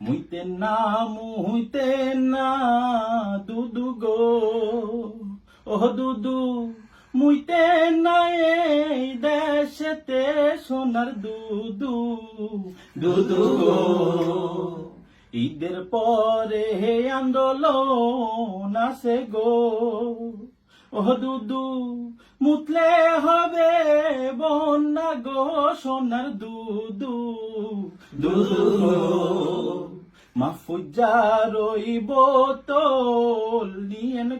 মুইতে না মুইতে না, দুদু গো। ও দুদু, মুইতে না, এই দেশেতে সোনার দুদু। দুদু গো, ঈদের পরে হে আন্দোলন আসে গো। ও দুদু, মুতলে হবে বন্যা গো, সোনার দুদু। দুদু গো। মাফুজা রইব তোল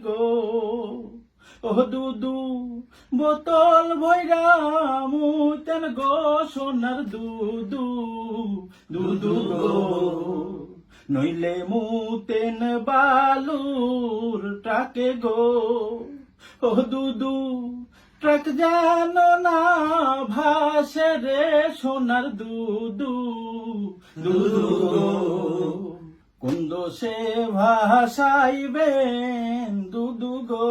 গো। ও দুদু, বোতল ভৈরা মুতেন গো, সোনার দুদু। দুদু গো, নইলে মুতেন বালুর ট্রাকে গো। ও দুদু, ট্রাক জানো না ভাসে রে, সোনার দুদু। দুদু গো। দোষে ভাসাইবেন দুদু গো।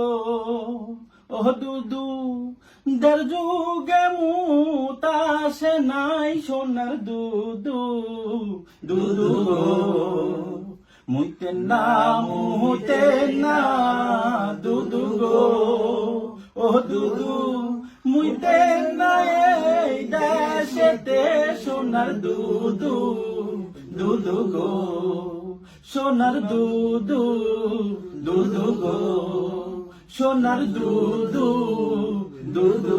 ও দুদু, দের যুগে মুতাসে নাই সোনার দুদু। দুদু গো, মুইতে না মুতে না দুদু গো। ও দুদু, মুইতে না এই দেশেতে সোনার দুদু। দুদু গো। সোনার দুদু দুদু গো। সোনার দুদু দুদু